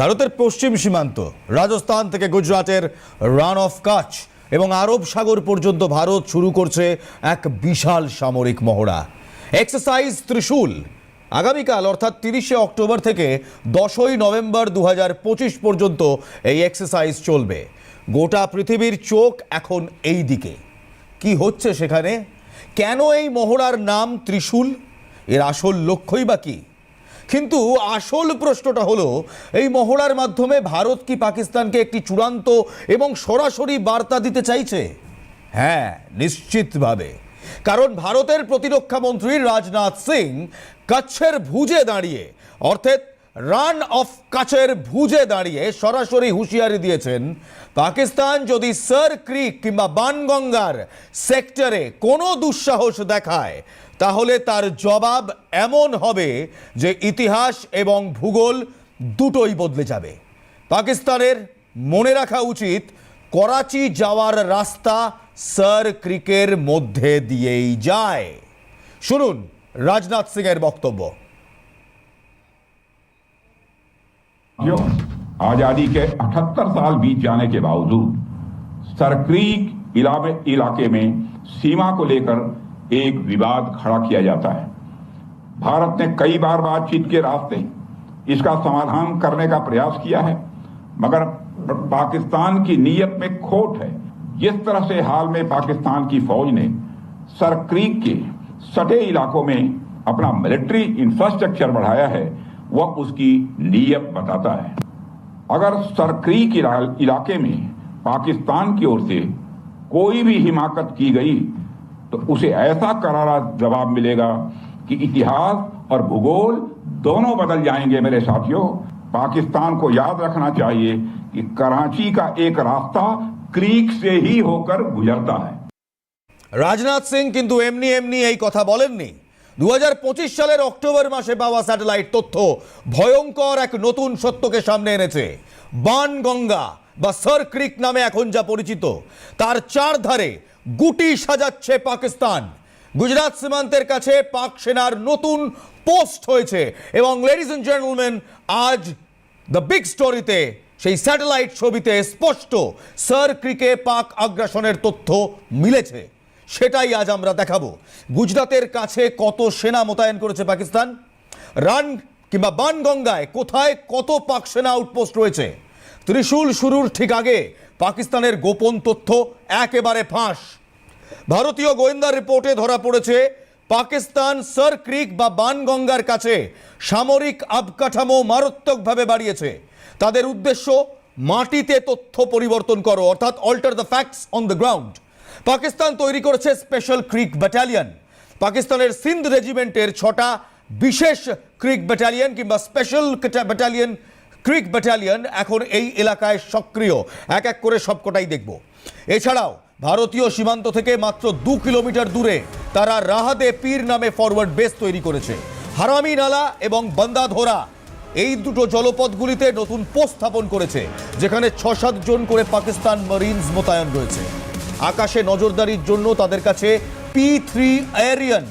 ভারতের পশ্চিম সীমান্ত, রাজস্থান থেকে গুজরাটের রান অফ কাচ এবং আরব সাগর পর্যন্ত ভারত শুরু করছে এক বিশাল সামরিক মহড়া। এক্সারসাইজ ত্রিশূল, আগামীকাল অর্থাৎ তিরিশে অক্টোবর থেকে দশই নভেম্বর দু হাজার পঁচিশ পর্যন্ত এই এক্সারসাইজ চলবে। গোটা পৃথিবীর চোখ এখন এই দিকে। কি হচ্ছে সেখানে? কেন এই মহড়ার নাম ত্রিশূল? এর আসল লক্ষ্যই বা কী? কিন্তু আসল প্রশ্নটা হলো, এই মহড়ার মাধ্যমে ভারত কি পাকিস্তানকে একটি চূড়ান্ত এবং সরাসরি বার্তা দিতে চাইছে? হ্যাঁ নিশ্চিতভাবে। কারণ ভারতের প্রতিরক্ষা মন্ত্রী রাজনাথ সিং কচ্ছের ভুজে দাঁড়িয়ে, অর্থাৎ রান অফ কাছের ভুজে দাঁড়িয়ে সরাসরি হুঁশিয়ারি দিয়েছেন, পাকিস্তান যদি সার ক্রিক কিংবা বানগঙ্গার সেক্টরে কোনো দুঃসাহস দেখায় তাহলে তার জবাব এমন হবে যে ইতিহাস এবং ভূগোল দুটোই বদলে যাবে পাকিস্তানের মনে রাখা উচিত করাচি যাওয়ার রাস্তা সার ক্রিকের মধ্যে দিয়েই যায় শুনুন রাজনাথ সিং এর বক্তব্য जो आजादी के 78 साल बीत जाने के बावजूद सरक्रीक इलामे इलाके में सीमा को लेकर एक विवाद खड़ा किया जाता है। भारत ने कई बार बातचीत के रास्ते इसका समाधान करने का प्रयास किया है, मगर पाकिस्तान की नीयत में खोट है। जिस तरह से हाल में पाकिस्तान की फौज ने सरक्रीक के सटे इलाकों में अपना मिलिट्री इंफ्रास्ट्रक्चर बढ़ाया है, वह उसकी नीयत बताता है। अगर सरक्रीक इला- इलाके में पाकिस्तान की ओर से कोई भी हिमाकत की गई तो उसे ऐसा करारा जवाब मिलेगा कि इतिहास और भूगोल दोनों बदल जाएंगे मेरे साथियों पाकिस्तान को याद रखना चाहिए कि कराची का एक रास्ता क्रीक से ही होकर गुजरता है রাজনাথ সিং কিন্তু এমনি এমনি এই কথা বলেননি দু সালের অক্টোবর মাসে পাওয়া স্যাটেলাইট তথ্য ভয়ঙ্কর এক নতুন সত্যকে সামনে এনেছে বানগঙ্গা বা সার ক্রিক নামে এখন যা পরিচিত তার চার ধারে গুটি সাজাচ্ছে পাকিস্তান। গুজরাট সীমান্তের কাছে পাক সেনার নতুন পোস্ট হয়েছে এবং লেডিস এন্ড জেন্টলম্যান আজ দ্য বিগ স্টোরিতে সেই স্যাটেলাইট ছবিতে স্পষ্ট সার ক্রিকে পাক আগ্রাসনের তথ্য মিলেছে। সেটাই আজ আমরা দেখাবো। গুজরাতের কাছে কত সেনা মোতায়েন করেছে পাকিস্তান? রান কিংবা বানগঙ্গায় কোথায় কত পাক সেনা আউটপোস্ট রয়েছে? ত্রিশূল শুরুর ঠিক আগে পাকিস্তানের গোপন তথ্য একেবারে ফাঁস। ভারতীয় গোয়েন্দা রিপোর্টে ধরা পড়েছে, পাকিস্তান সার ক্রিক বা বানগঙ্গার কাছে সামরিক অবকাঠামো মারাত্মকভাবে বাড়িয়েছে। তাদের উদ্দেশ্য, মাটিতে তথ্য পরিবর্তন করো, অর্থাৎ alter the facts on the ground Pakistan তৈরি করেছে স্পেশাল ক্রিক ব্যাটালিয়ন পাকিস্তানের সিন্ধ রেজিমেন্টের ছটা বিশেষ ক্রিক ব্যাটালিয়ন কিংবা স্পেশাল ব্যাটালিয়ন ক্রিক ব্যাটালিয়ন এখন এই এলাকায় সক্রিয়। এক এক করে সবকটাই দেখব। এছাড়াও ভারতীয় সীমান্ত থেকে মাত্র দু কিলোমিটার দূরে তারা রাহাদে পীর নামে ফরওয়ার্ড বেস তৈরি করেছে। হারামি নালা এবং বন্দাধোরা এই দুটো জলপথগুলিতে নতুন পোস্ট স্থাপন করেছে, যেখানে ছ সাত জন করে পাকিস্তান মারিনস মোতায়েন রয়েছে। আকাশে নজরদারির জন্য তাদের কাছে P three Orion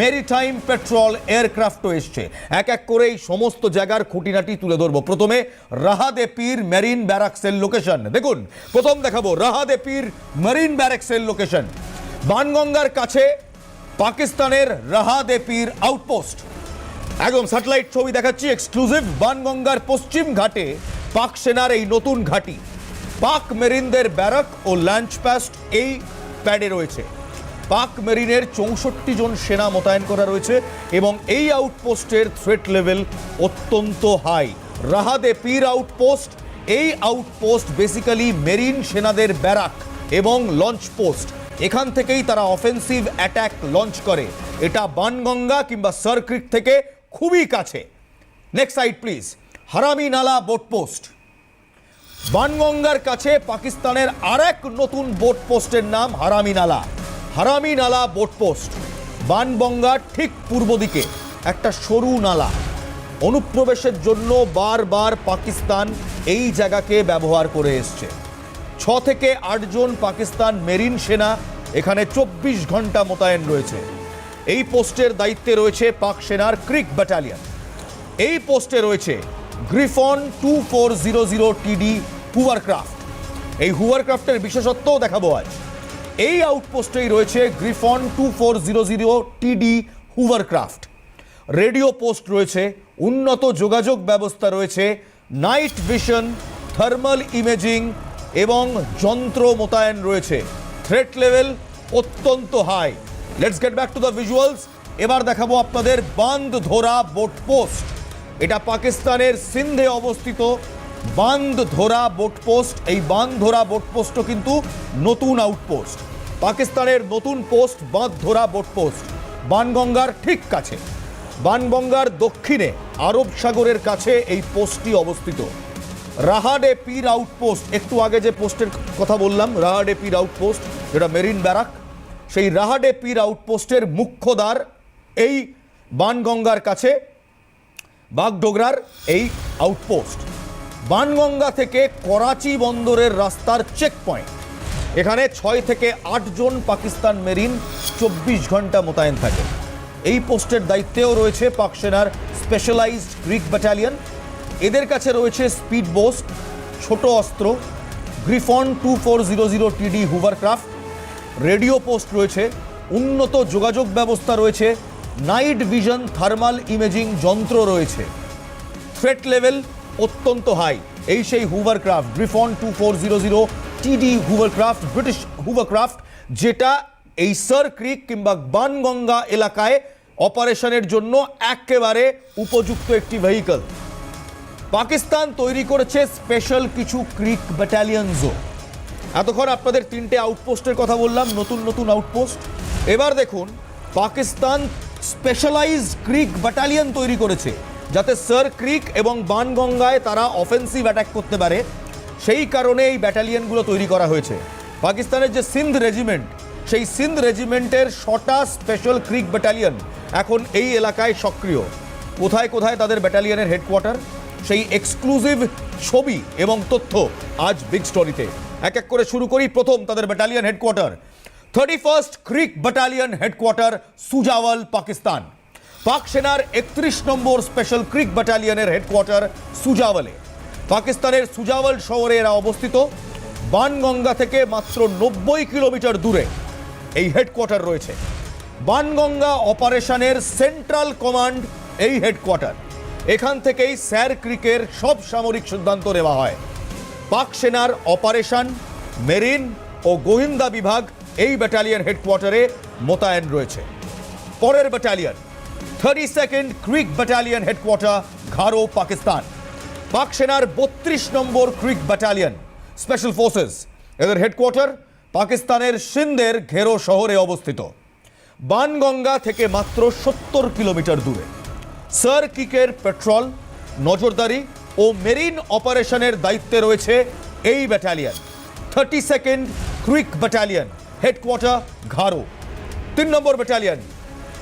maritime patrol এয়ারক্রাফটও এসছে। এক এক করে এই সমস্ত জায়গার খুঁটিনাটি তুলে ধরবো। প্রথমে রাহাদে পীর মেরিন ব্যারাক্সের লোকেশন দেখুন, প্রথম দেখাবো রাহাদে পীর মেরিন ব্যারাক্সের লোকেশন বানগঙ্গার কাছে পাকিস্তানের রাহাদে পীর আউটপোস্ট একদম স্যাটেলাইট ছবি দেখাচ্ছি এক্সক্লুসিভ বানগঙ্গার পশ্চিম ঘাটে পাক সেনার এই নতুন ঘাঁটি। পাক মেরিনদের ব্যারাক ও লঞ্চ প্যাস্ট এই প্যাডে রয়েছে। পাক মেরিনের চৌষট্টি জন সেনা মোতায়েন করা রয়েছে এবং এই আউটপোস্টের থ্রেট লেভেল অত্যন্ত হাই রাহাদে পীর আউটপোস্ট, এই আউটপোস্ট বেসিক্যালি মেরিন সেনাদের ব্যারাক এবং লঞ্চ পোস্ট এখান থেকেই তারা অফেন্সিভ অ্যাটাক লঞ্চ করে। এটা বানগঙ্গা কিংবা সার্ক্রিক থেকে খুবই কাছে। নেক্সট সাইড প্লিজ হারামি নালা বোট পোস্ট বানগঙ্গার কাছে পাকিস্তানের আরেক নতুন বোট পোস্টের নাম হারামি নালা। হারামি নালা বোট পোস্ট বানগঙ্গার ঠিক পূর্ব দিকে একটা সরু নালা। অনুপ্রবেশের জন্য বারবার পাকিস্তান এই জায়গাকে ব্যবহার করে এসছে। ছ থেকে আটজন পাকিস্তান মেরিন সেনা এখানে চব্বিশ ঘণ্টা মোতায়েন রয়েছে। এই পোস্টের দায়িত্বে রয়েছে পাক সেনার ক্রিক ব্যাটালিয়ন। এই পোস্টে রয়েছে Griffon two four zero zero TD hovercraft এই হুভারক্রাফটের বিশেষত্বও দেখাবো আজ। এই আউটপোস্টেই রয়েছে Griffon two four zero zero TD hovercraft. Radio post রয়েছে, উন্নত যোগাযোগ ব্যবস্থা রয়েছে, নাইট ভিশন, থার্মাল ইমেজিং এবং যন্ত্র মোতায়েন রয়েছে। থ্রেট লেভেল অত্যন্ত high. Let's get back to the visuals এবার দেখাবো আপনাদের বান্ধ ধরা বোট পোস্ট। এটা পাকিস্তানের সিন্ধে অবস্থিত বান্ধ ধরা বোট পোস্ট, এই বান্ধ ধরা বোট পোস্টও কিন্তু নতুন আউটপোস্ট। পাকিস্তানের নতুন পোস্ট, বাঁধ ধরা বোট পোস্ট। বানগঙ্গার ঠিক কাছে। বানগঙ্গার দক্ষিণে, আরব সাগরের কাছে এই পোস্টটি অবস্থিত। রাহাডে পীর আউটপোস্ট, একটু আগে যে পোস্টের কথা বললাম, রাহাডে পীর আউটপোস্ট, যেটা মেরিন ব্যারাক, সেই রাহাডে পীর আউটপোস্টের মুখ্য দ্বার এই বানগঙ্গার কাছে, বাগডোগরার এই আউটপোস্ট। বানগঙ্গা থেকে করাচি বন্দরের রাস্তার চেক পয়েন্ট এখানে ছয় থেকে আটজন পাকিস্তান মেরিন চব্বিশ ঘণ্টা মোতায়েন থাকে। এই পোস্টের দায়িত্বেও রয়েছে পাক সেনার স্পেশালাইজড গ্রিক ব্যাটালিয়ন এদের কাছে রয়েছে স্পিড বোস্ট ছোট অস্ত্র Griffon two four zero zero TD hovercraft radio post রয়েছে, উন্নত যোগাযোগ ব্যবস্থা রয়েছে নাইট ভিশন থার্মাল ইমেজিং যন্ত্র রয়েছে। থ্রেট লেভেল অত্যন্ত হাই এই সেই hovercraft Griffon two four zero zero TD hovercraft British হুভারক্রাফট যেটা এই সার ক্রিক কিংবা বানগঙ্গা এলাকায় অপারেশনের জন্য একেবারে উপযুক্ত একটি ভেহিকল পাকিস্তান তৈরি করেছে স্পেশাল কিছু ক্রিক ব্যাটালিয়নসও এতক্ষণ আপনাদের তিনটে আউটপোস্টের কথা বললাম, নতুন নতুন আউটপোস্ট এবার দেখুন, পাকিস্তান স্পেশালাইজড ক্রিক ব্যাটালিয়ন তৈরি করেছে। যাতে সার ক্রিক এবং বানগঙ্গায় তারা অফেন্সিভ অ্যাটাক করতে পারে, সেই কারণে এই ব্যাটালিয়নগুলো তৈরি করা হয়েছে। পাকিস্তানের যে সিন্ধ রেজিমেন্ট সেই সিন্ধ রেজিমেন্টের ছটা স্পেশাল ক্রিক ব্যাটালিয়ন এখন এই এলাকায় সক্রিয়। কোথায় কোথায় তাদের ব্যাটালিয়নের হেডকোয়ার্টার সেই এক্সক্লুসিভ ছবি এবং তথ্য আজ বিগ স্টোরিতে এক এক করে শুরু করি, প্রথম তাদের battalion headquarter thirty first creek battalion headquarter Sujawal, Pakistan. Pak সেনার একত্রিশ নম্বর স্পেশাল ক্রিক ব্যাটালিয়নের হেডকোয়ার্টার সুজাওয়ালে। পাকিস্তানের সুজাওয়াল শহরে এরা অবস্থিত। বানগঙ্গা থেকে মাত্র নব্বই কিলোমিটার দূরে এই হেডকোয়ার্টার রয়েছে। বানগঙ্গা অপারেশনের সেন্ট্রাল কমান্ড এই হেডকোয়ার্টার। এখান থেকেই স্যার ক্রিকের সব সামরিক সিদ্ধান্ত নেওয়া হয়। পাক সেনার অপারেশন, মেরিন ও গোয়েন্দা বিভাগ এই ব্যাটালিয়ন হেডকোয়ার্টারে মোতায়েন রয়েছে। পরের battalion thirty second creek battalion headquarter Gharo Pakistan Pak সেনার বত্রিশ নম্বর ক্রিক ব্যাটালিয়ন স্পেশাল ফোর্সেস এদের হেডকোয়ার্টার পাকিস্তানের সিন্ধের ঘেরো শহরে অবস্থিত। বানগঙ্গা থেকে মাত্র সত্তর কিলোমিটার দূরে। সার কিকের পেট্রোল নজরদারি ও মেরিন অপারেশনের দায়িত্বে রয়েছে এই battalion thirty second creek battalion headquarter Gharo তিন নম্বর battalion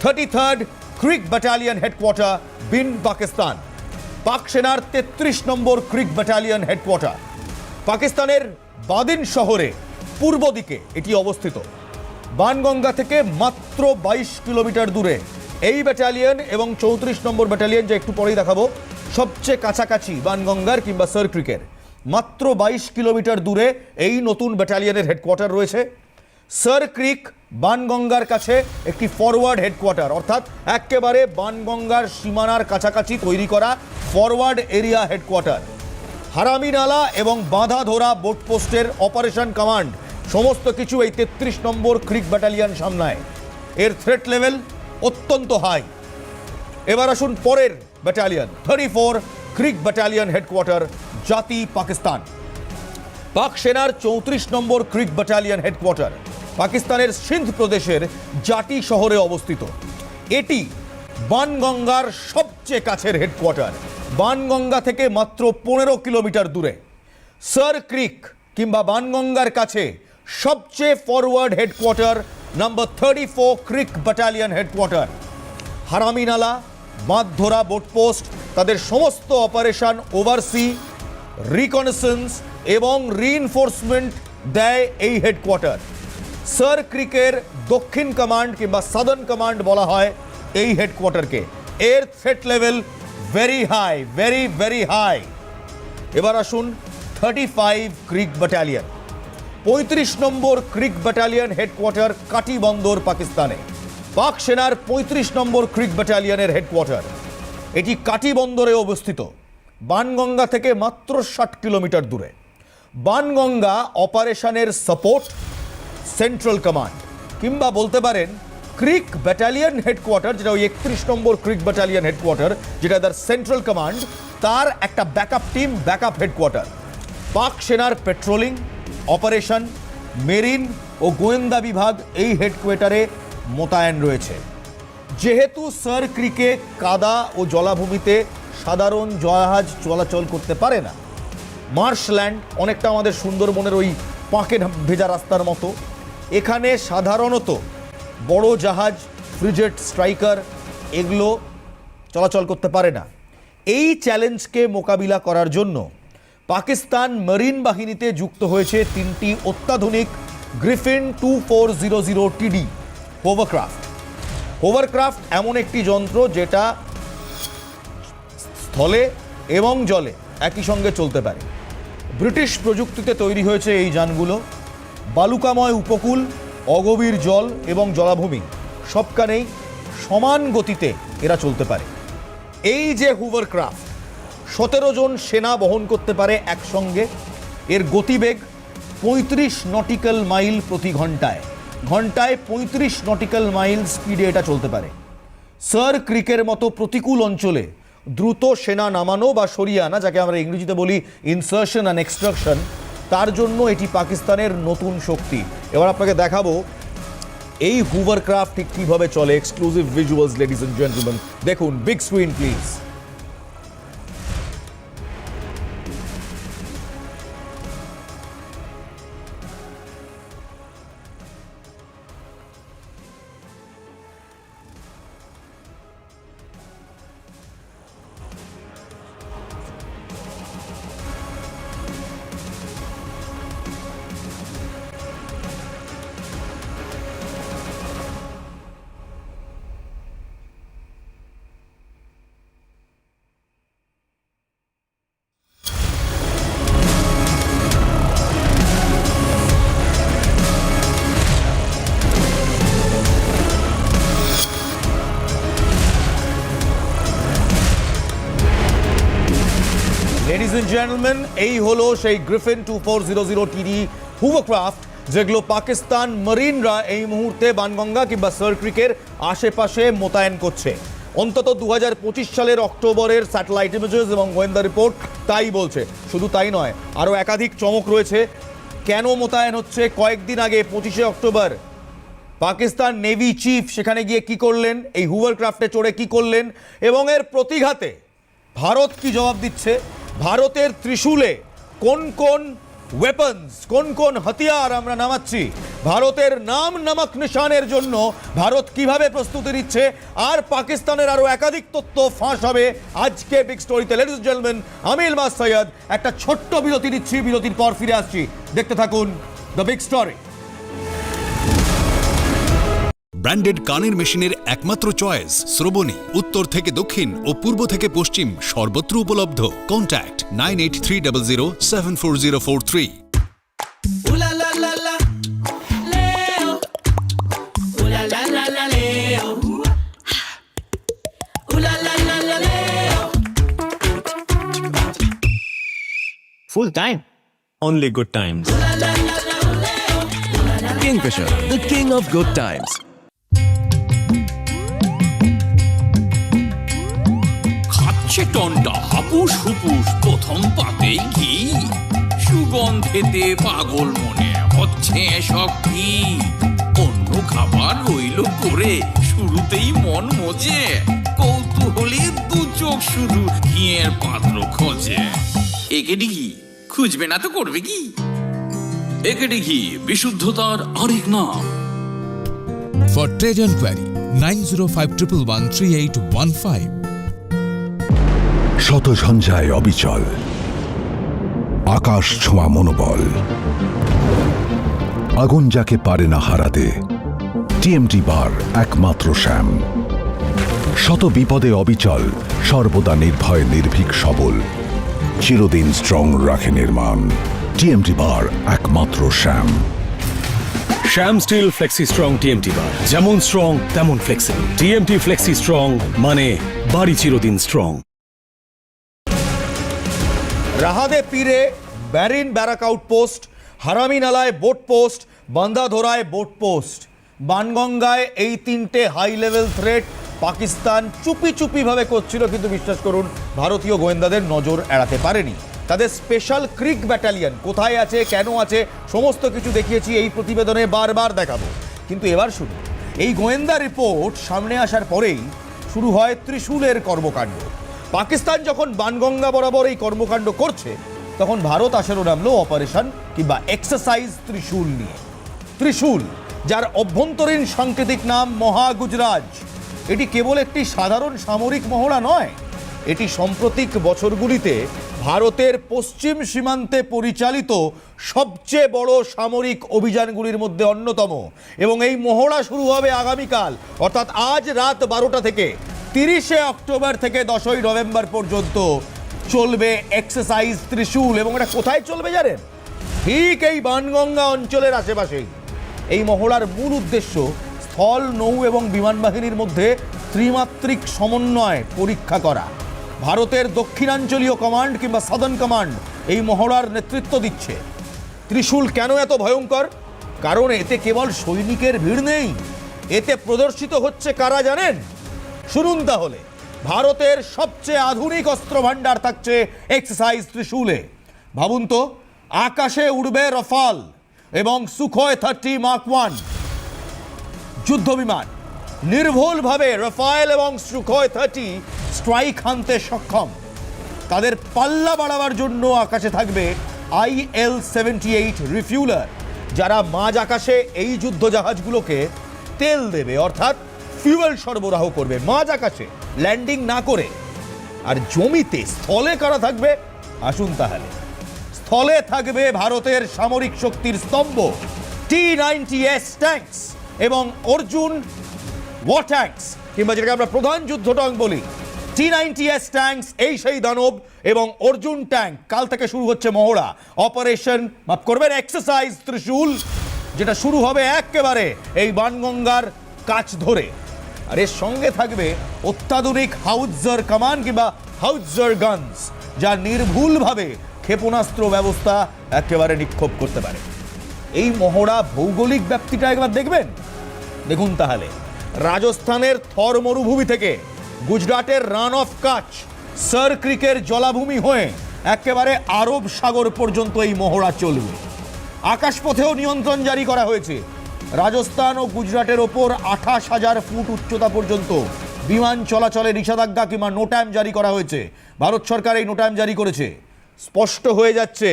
thirty third creek battalion headquarter বিন পাকিস্তান পাক সেনার তেত্রিশ নম্বর ক্রিক ব্যাটালিয়ন হেডকোয়ার্টার পাকিস্তানের বাদিন শহরে পূর্ব দিকে এটি অবস্থিত। বানগঙ্গা থেকে মাত্র বাইশ কিলোমিটার দূরে এই ব্যাটালিয়ন এবং চৌত্রিশ নম্বর ব্যাটালিয়ন যা একটু পরেই দেখাবো, সবচেয়ে কাছাকাছি বানগঙ্গার কিংবা সার ক্রিকের মাত্র বাইশ কিলোমিটার দূরে এই নতুন ব্যাটালিয়নের হেডকোয়ার্টার রয়েছে। সার ক্রিক বানগঙ্গার কাছে একটি ফরওয়ার্ড হেডকোয়ার্টার অর্থাৎ একেবারে বানগঙ্গার সীমানার কাছাকাছি তৈরি করা ফরওয়ার্ড এরিয়া হেডকোয়ার্টার হারামিনালা এবং বাঁধা ধরা বোট পোস্টের অপারেশন কমান্ড সমস্ত কিছু এই তেত্রিশ নম্বর ক্রিক ব্যাটালিয়ান সামলায়। এর থ্রেট লেভেল অত্যন্ত হাই এবার আসুন পরের battalion thirty four creek battalion headquarter Jati Pakistan. Pak সেনার চৌত্রিশ নম্বর ক্রিক ব্যাটালিয়ন হেডকোয়ার্টার পাকিস্তানের সিন্ধ প্রদেশের জাটি শহরে অবস্থিত। এটি বানগঙ্গার সবচেয়ে কাছের হেডকোয়ার্টার। বানগঙ্গা থেকে মাত্র পনেরো কিলোমিটার দূরে। সার ক্রিক কিংবা বানগঙ্গার কাছে সবচেয়ে forward headquarter number thirty four creek battalion headquarter Harami Nala বাঁধধরা boat post তাদের সমস্ত অপারেশন ওভারসি রিকনেসেন্স এবং রিইনফোর্সমেন্ট দেয় এই হেডকোয়ার্টার সার ক্রিকের দক্ষিণ কমান্ড কিংবা সাদার্ন কমান্ড বলা হয় এই হেডকোয়ার্টারকে এর threat level very high very very high এবার আসুন থার্টি ফাইভ ক্রিক ব্যাটালিয়ন পঁয়ত্রিশ নম্বর ক্রিক ব্যাটালিয়ন হেডকোয়ার্টার কাটি বন্দর পাকিস্তানে। পাক সেনার পঁয়ত্রিশ নম্বর ক্রিক ব্যাটালিয়নের হেডকোয়ার্টার এটি কাটি বন্দরে অবস্থিত। বানগঙ্গা থেকে মাত্র ষাট কিলোমিটার দূরে। বানগঙ্গা অপারেশনের সাপোর্ট সেন্ট্রাল কমান্ড কিংবা বলতে পারেন ক্রিক ব্যাটালিয়ন হেডকোয়ার্টার যেটা ওই একত্রিশ নম্বর ক্রিক ব্যাটালিয়ন হেডকোয়ার্টার যেটা তার সেন্ট্রাল কমান্ড তার একটা ব্যাকআপ টিম ব্যাকআপ হেডকোয়ার্টার পাক সেনার পেট্রোলিং অপারেশন মেরিন ও গোয়েন্দা বিভাগ এই হেডকোয়ার্টারে মোতায়েন রয়েছে। যেহেতু সার ক্রিকে কাদা ও জলাভূমিতে সাধারণ জাহাজ চলাচল করতে পারে না মার্শল্যান্ড অনেকটা আমাদের সুন্দরবনের ওই পাঁকে ভেজা রাস্তার মতো। এখানে সাধারণত বড় জাহাজ ফ্রিজেট স্ট্রাইকার এগুলো চলাচল করতে পারে না। এই চ্যালেঞ্জকে মোকাবিলা করার জন্য পাকিস্তান মেরিন বাহিনীতে যুক্ত হয়েছে তিনটি অত্যাধুনিক Griffin two four zero zero TD hovercraft hovercraft এমন একটি যন্ত্র যেটা স্থলে এবং জলে একই সঙ্গে চলতে পারে। ব্রিটিশ প্রযুক্তিতে তৈরি হয়েছে এই যানগুলো। বালুকাময় উপকূল, অগভীর জল এবং জলাভূমি সবখানেই সমান গতিতে এরা চলতে পারে। এই যে হুভারক্রাফট, সতেরো জন সেনা বহন করতে পারে একসঙ্গে, এর গতিবেগ পঁয়ত্রিশ নটিক্যাল মাইল প্রতি ঘন্টায় ঘন্টায় পঁয়ত্রিশ নটিক্যাল মাইল স্পিডে এটা চলতে পারে। সার ক্রিকের মতো প্রতিকূল অঞ্চলে দ্রুত সেনা নামানো বা সরিয়ে আনা, যাকে আমরা ইংরেজিতে বলি ইনসার্শন অ্যান্ড এক্সট্রাকশন তার জন্য এটি পাকিস্তানের নতুন শক্তি। এবার আপনাকে দেখাবো এই হুভারক্রাফট ঠিক কীভাবে চলে। Exclusive visuals ladies and gentleman দেখুন বিগ স্ক্রিন প্লিজ জেন্টলম্যান এই হলো সেই Griffon two four zero zero TD hovercraft যেগুলো পাকিস্তান মারিনরা এই মুহূর্তে বানগঙ্গা কিংবা সার্ক্রিকের আশেপাশে মোতায়েন করছে। অন্তত দুহাজার পঁচিশ সালের অক্টোবরের স্যাটেলাইট ইমেজেস এবং গোয়েন্দা রিপোর্ট তাই বলছে। শুধু তাই নয়, আরও একাধিক চমক রয়েছে। কেন মোতায়েন হচ্ছে? কয়েকদিন আগে, পঁচিশে অক্টোবর। পাকিস্তান নেভি চিফ সেখানে গিয়ে কি করলেন? এই হুভারক্রাফটে চড়ে কি করলেন? এবং এর প্রতিঘাতে ভারত কি জবাব দিচ্ছে? ভারতের ত্রিশূলে কোন কোন ওয়েপন্স কোন কোন হাতিয়ার আমরা নামাচ্ছি? ভারতের নাম নামক নিশানের জন্য ভারত কীভাবে প্রস্তুতি নিচ্ছে? আর পাকিস্তানের আরও একাধিক তথ্য ফাঁস হবে আজকে বিগ স্টোরিতে লেডিস জেন্টলম্যান আমি ইলমাস সৈয়দ, একটা ছোট্ট বিরতি দিচ্ছি বিরতির পর ফিরে আসছি। দেখতে থাকুন দ্য বিগ স্টোরি ব্র্যান্ডেড কানের মেশিনের একমাত্র চয়েস শ্রবণী উত্তর থেকে দক্ষিণ ও পূর্ব থেকে পশ্চিম সর্বত্র উপলব্ধ contact nine eight three double zero seven four zero four three Full time. Only good times. Kingfisher, the king of good times. সে টনটা হাপুস হুপুস, প্রথম পাতে ঘি। সুগন্ধেতে পাগল মনে হচ্ছে সব কি অন্য খাবার রইল করে শুরুতেই মন মজে। কৌতূহলে দু চোখ শুধু ঘিয়ের পাত্র খোঁজে। একে ডিঘি খুঁজবে না তো করবে কি? একে ডিঘি বিশুদ্ধতার আরেক নাম। For trade query nine zero five triple one three eight one five শতঝঞ্ঝায় অবিচল। আকাশ ছোঁয়া মনোবল। আগুন যাকে পারে না হারাতে, টিএমটি বার একমাত্র শ্যাম। শত বিপদে অবিচল, সর্বদা নির্ভয় নির্ভীক সবল, চিরদিন স্ট্রং রাখে নির্মাণ, টিএমটি বার একমাত্র Shyam. Shyam steel flexi strong TMT bar. যেমন স্ট্রং তেমন ফ্লেক্সিবল টিএমটি ফ্লেক্সি স্ট্রং মানে বাড়ি চিরদিন স্ট্রং রাহাদে পীরে, ব্যারিন ব্যারাক আউটপোস্ট হারামি নালায় বোট পোস্ট, বান্দাধোরায় বোট পোস্ট। বানগঙ্গায় এই তিনটে হাই লেভেল থ্রেট পাকিস্তান চুপি চুপিভাবে করছিল, কিন্তু বিশ্বাস করুন, ভারতীয় গোয়েন্দাদের নজর এড়াতে পারেনি। তাদের স্পেশাল ক্রিক ব্যাটালিয়ান কোথায় আছে, কেন আছে, সমস্ত কিছু দেখিয়েছি, এই প্রতিবেদনে বারবার দেখাবো। কিন্তু এবার শুনুন, এই গোয়েন্দা রিপোর্ট সামনে আসার পরেই শুরু হয় ত্রিশূলের কর্মকাণ্ড। পাকিস্তান যখন বানগঙ্গা বরাবর এই কর্মকাণ্ড করছে, তখন ভারত আসারও নামলো অপারেশন কিংবা এক্সারসাইজ ত্রিশূল নিয়ে। ত্রিশূল, যার অভ্যন্তরীণ সাংকেতিক নাম মহাগুজরাজ। এটি কেবল একটি সাধারণ সামরিক মহড়া নয়, এটি সাম্প্রতিক বছরগুলিতে ভারতের পশ্চিম সীমান্তে পরিচালিত সবচেয়ে বড় সামরিক অভিযানগুলির মধ্যে অন্যতম। এবং এই মহড়া শুরু হবে আগামীকাল, অর্থাৎ আজ রাত বারোটা থেকে। তিরিশে অক্টোবর থেকে দশই নভেম্বর পর্যন্ত চলবে এক্সারসাইজ ত্রিশূল, এবং এটা কোথায় চলবে জানেন? ঠিক এই বানগঙ্গা অঞ্চলের আশেপাশেই। এই মহড়ার মূল উদ্দেশ্য স্থল, নৌ এবং বিমান বাহিনীর মধ্যে ত্রিমাত্রিক সমন্বয় পরীক্ষা করা। ভারতের দক্ষিণাঞ্চলীয় কমান্ড কিংবা সাদার্ন কমান্ড এই মহড়ার নেতৃত্ব দিচ্ছে। ত্রিশূল কেন এত ভয়ঙ্কর? কারণ এতে কেবল সৈনিকের ভিড় নেই, এতে প্রদর্শিত হচ্ছে কারা জানেন? শুনুন তাহলে। ভারতের সবচেয়ে আধুনিক অস্ত্র ভাণ্ডার থাকছে এক্সারসাইজ ত্রিশূলে। ভাবুন তো, আকাশে উড়বে রফাল এবং সুখয় থার্টি মার্ক ওয়ান। যুদ্ধ বিমান নির্ভুলভাবে রাফায়েল এবং সুখয় থার্টি স্ট্রাইক হানতে সক্ষম। তাদের পাল্লা বাড়াবার জন্য আকাশে থাকবে I L seventy eight refueler, যারা মাঝ আকাশে এই যুদ্ধ জাহাজগুলোকে তেল দেবে। অর্থাৎ ফিউয়েল সরবরাহ করবে মাঝ আকাশে, ল্যান্ডিং না করে। আর জমিতে স্থলে কারা থাকবে? আসুন তাহলে। স্থলে থাকবে ভারতের সামরিক শক্তির স্তম্ভ টি নাইনটি এস ট্যাঙ্কস এবং অর্জুন ওয়াট্যাঙ্কস কিংবা যেটাকে আমরা প্রধান যুদ্ধ ট্যাঙ্ক বলি। টি নাইনটি এস ট্যাঙ্কস এই সেই দানব এবং অর্জুন ট্যাঙ্ক কাল থেকে শুরু হচ্ছে মহড়া। অপারেশন মাফ করবেন এক্সারসাইজ ত্রিশূল, যেটা শুরু হবে একেবারে এই বানগঙ্গার কাছ ধরে। আর এর সঙ্গে থাকবে অত্যাধুনিক হাউজার কামান কিংবা হাউজার গানস যা নির্ভুলভাবে ক্ষেপণাস্ত্র ব্যবস্থা একেবারে নিক্ষোভ করতে পারে। এই মহড়া ভৌগোলিক ব্যাপ্তিটা একবার দেখবেন? দেখুন তাহলে। রাজস্থানের থর মরুভূমি থেকে গুজরাটের রান অফ কাচ সার ক্রিকের জলাভূমি হয়ে একেবারে আরব সাগর পর্যন্ত এই মহড়া চলবে। আকাশপথেও নিয়ন্ত্রণ জারি করা হয়েছে। রাজস্থান ও গুজরাটের ওপর আঠাশ হাজার ফুট উচ্চতা পর্যন্ত বিমান চলাচলে নিষেধাজ্ঞা কিংবা নোটাম জারি করা হয়েছে। ভারত সরকার এই নোটাম জারি করেছে। স্পষ্ট হয়ে যাচ্ছে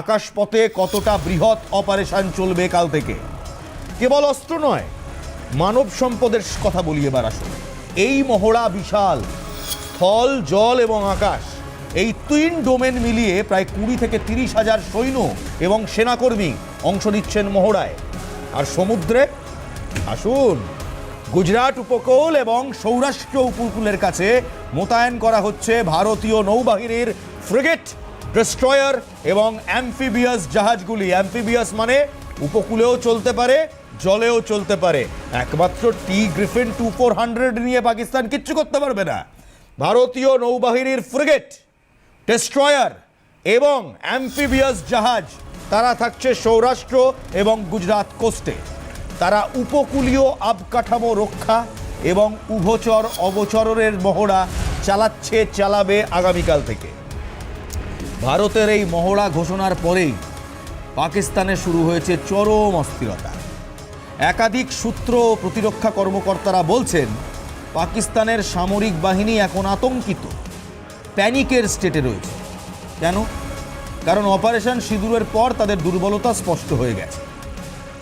আকাশপথে কতটা বৃহৎ অপারেশন চলবে কাল থেকে। কেবল অস্ত্র নয়, মানব সম্পদের কথা বলি এবার আসুন। এই মহড়া বিশাল, স্থল, জল এবং আকাশ, এই তিন ডোমেন মিলিয়ে প্রায় কুড়ি থেকে তিরিশ হাজার সৈন্য এবং সেনাকর্মী অংশ নিচ্ছেন মহড়ায়। আর সমুদ্রে, আসুন, গুজরাট উপকূল এবং সৌরাষ্ট্র উপকূলের কাছে মোতায়েন করা হচ্ছে ভারতীয় নৌবাহিনীর ফ্রিগেট, ডেস্ট্রয়ার এবং অ্যাম্ফিবিয়াস জাহাজগুলি। অ্যাম্ফিবিয়াস মানে উপকূলেও চলতে পারে, জলেও চলতে পারে। একমাত্র T Griffon two four hundred নিয়ে পাকিস্তান কিচ্ছু করতে পারবে না। ভারতীয় নৌবাহিনীর ফ্রিগেট, ডেস্ট্রয়ার এবং অ্যাম্ফিবিয়াস জাহাজ তারা থাকছে সৌরাষ্ট্র এবং গুজরাট কোস্টে। তারা উপকূলীয় আবকাঠামো রক্ষা এবং উভচর অবচরের মহড়া চালাচ্ছে, চালাবে আগামীকাল থেকে। ভারতের এই মহড়া ঘোষণার পরেই পাকিস্তানে শুরু হয়েছে চরম অস্থিরতা। একাধিক সূত্র প্রতিরক্ষা কর্মকর্তারা বলছেন, পাকিস্তানের সামরিক বাহিনী এখন আতঙ্কিত। প্যানিকের স্টেটে রয়েছে। কেন? কারণ অপারেশন সিঁদুরের পর তাদের দুর্বলতা স্পষ্ট হয়ে গেছে।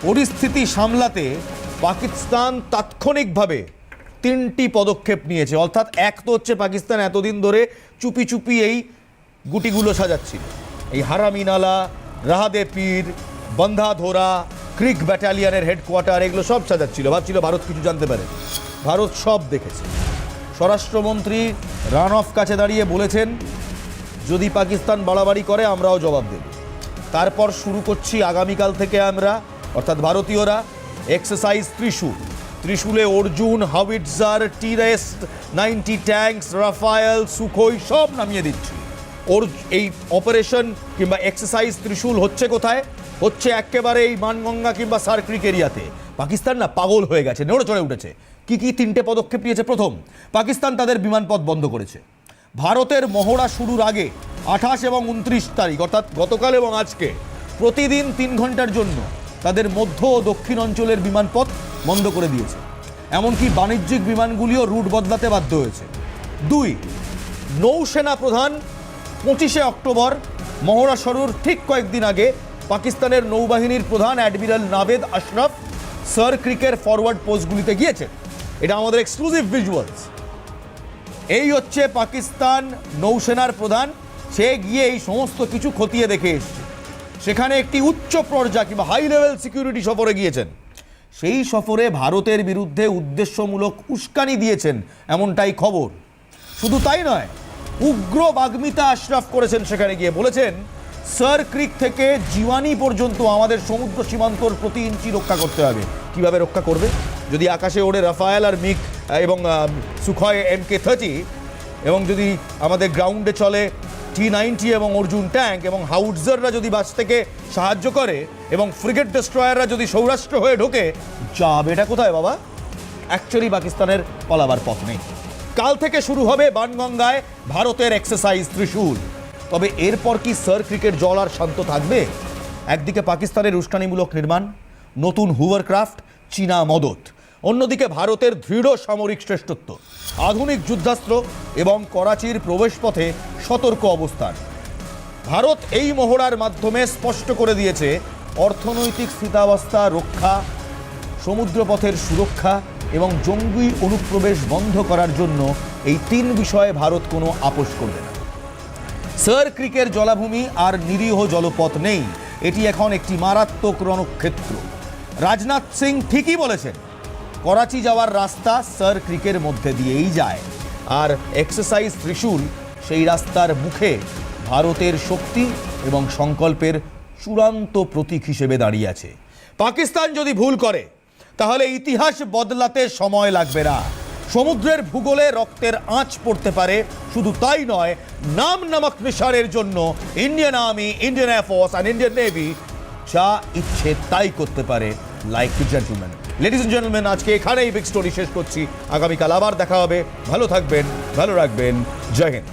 পরিস্থিতি সামলাতে পাকিস্তান তাৎক্ষণিকভাবে তিনটি পদক্ষেপ নিয়েছে। অর্থাৎ এক তো হচ্ছে পাকিস্তান এতদিন ধরে চুপি চুপি এই গুটিগুলো সাজাচ্ছিল। এই হারামিনালা, রাহাদে পীর, বন্ধাধোরা, ক্রিক ব্যাটালিয়ানের হেডকোয়ার্টার, এগুলো সব সাজাচ্ছিল। ভাবছিল ভারত কিছু জানতে পারে। ভারত সব দেখেছে। স্বরাষ্ট্রমন্ত্রী রান অফ কাছে দাঁড়িয়ে বলেছেন যদি পাকিস্তান বাড়াবাড়ি করে, আমরাও জবাব দেব। তারপর শুরু করছি আগামীকাল থেকে আমরা, অর্থাৎ ভারতীয়রা এক্সারসাইজ ত্রিশূল। ত্রিশূলে অর্জুন, হাউইটজার টিরেস্ট নাইনটি ট্যাঙ্কস রাফায়েল সুখোই সব নামিয়ে দিচ্ছি। ওর এই অপারেশন কিংবা এক্সারসাইজ ত্রিশূল হচ্ছে কোথায়? হচ্ছে একেবারে এই মানগঙ্গা কিংবা সার্ক্রিক এরিয়াতে। পাকিস্তান না পাগল হয়ে গেছে নেড়ে চড়ে উঠেছে। কি কি তিনটে পদক্ষেপ নিয়েছে প্রথম? পাকিস্তান তাদের বিমানপথ বন্ধ করেছে। ভারতের মহড়া শুরুর আগে আঠাশ এবং উনত্রিশ তারিখ, অর্থাৎ গতকাল এবং আজকে, প্রতিদিন তিন ঘণ্টার জন্য তাদের মধ্য ও দক্ষিণ অঞ্চলের বিমানপথ বন্ধ করে দিয়েছে। এমনকি বাণিজ্যিক বিমানগুলিও রুট বদলাতে বাধ্য হয়েছে। দুই, নৌসেনা প্রধান পঁচিশে অক্টোবর, মহড়া শুরুর ঠিক কয়েকদিন আগে পাকিস্তানের নৌবাহিনীর প্রধান অ্যাডমিরাল নাভেদ আশরাফ সার ক্রিকের ফরওয়ার্ড পোস্টগুলিতে গিয়েছেন। এটা আমাদের এক্সক্লুসিভ ভিজুয়ালস এই হচ্ছে পাকিস্তান নৌসেনার প্রধান। সে গিয়ে এই সমস্ত কিছু খতিয়ে দেখে এসছে। সেখানে একটি উচ্চ পর্যায় কিংবা হাই লেভেল সিকিউরিটি সফরে গিয়েছেন। সেই সফরে ভারতের বিরুদ্ধে উদ্দেশ্যমূলক উস্কানি দিয়েছেন এমনটাই খবর। শুধু তাই নয়, উগ্র বাগ্মিতা আশরাফ করেছেন সেখানে গিয়ে। বলেছেন সার ক্রিক থেকে জিওয়ানি পর্যন্ত আমাদের সমুদ্র সীমান্তর প্রতি ইঞ্চি রক্ষা করতে হবে। কীভাবে রক্ষা করবে? যদি আকাশে ওড়ে রাফায়েল আর মিক এবং সুখয় এম কে থার্টি এবং যদি আমাদের গ্রাউন্ডে চলে টি নাইনটি এবং অর্জুন ট্যাঙ্ক, এবং হাউটজাররা যদি বাস থেকে সাহায্য করে, এবং ফ্রিগেট ডেস্ট্রয়াররা যদি সৌরাষ্ট্র হয়ে ঢোকে, যাবে এটা কোথায় বাবা? অ্যাকচুয়ালি পাকিস্তানের পালাবার পথ নেই। কাল থেকে শুরু হবে বানগঙ্গায় ভারতের এক্সারসাইজ ত্রিশূল। তবে এরপর কি সার ক্রিকেট জল আর শান্ত থাকবে? একদিকে পাকিস্তানের উস্কানিমূলক নির্মাণ, নতুন হুভারক্রাফট, চীনা মদত। অন্যদিকে ভারতের দৃঢ় সামরিক শ্রেষ্ঠত্ব। আধুনিক যুদ্ধাস্ত্র এবং করাচির প্রবেশপথে সতর্ক অবস্থান। ভারত এই মহড়ার মাধ্যমে স্পষ্ট করে দিয়েছে, অর্থনৈতিক স্থিতাবস্থা রক্ষা, সমুদ্রপথের সুরক্ষা এবং জঙ্গি অনুপ্রবেশ বন্ধ করার জন্য এই তিন বিষয়ে ভারত কোনো আপোষ করবে না। সার ক্রিকের জলাভূমি আর নিরীহ জলপথ নেই। এটি এখন একটি মারাত্মক রণক্ষেত্র। রাজনাথ সিং ঠিকই বলেছেন, করাচি যাওয়ার রাস্তা সার ক্রিকের মধ্যে দিয়েই যায়। আর এক্সারসাইজ ত্রিশূল, সেই রাস্তার মুখে ভারতের শক্তি এবং সংকল্পের চূড়ান্ত প্রতীক হিসেবে দাঁড়িয়ে আছে। পাকিস্তান যদি ভুল করে, তাহলে ইতিহাস বদলাতে সময় লাগবে না। সমুদ্রের ভূগোলে রক্তের আঁচ পড়তে পারে, শুধু তাই নয়, নাম নামক নিশানের জন্য Indian army Indian air force and Indian navy যা ইচ্ছে তাই করতে পারে like gentleman ladies and gentleman আজকে এখানেই বিগ স্টোরি শেষ করছি। আগামীকাল আবার দেখা হবে। ভালো থাকবেন, ভালো রাখবেন। জয় হিন্দ।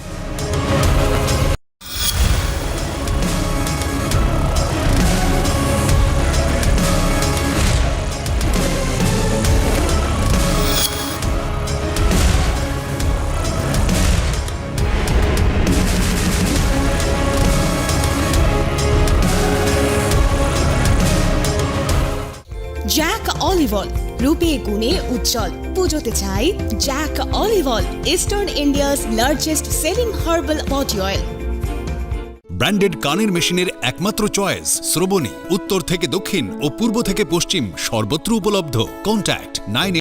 অলিভল রূপে গুণে উজ্জ্বল পুজোতে চাই Jac Olivol Eastern India's largest selling herbal body oil branded কানের মেশিনের একমাত্র চয়েস শ্রবণী। উত্তর থেকে দক্ষিণ ও পূর্ব থেকে পশ্চিম সর্বত্র উপলব্ধ। Contact nine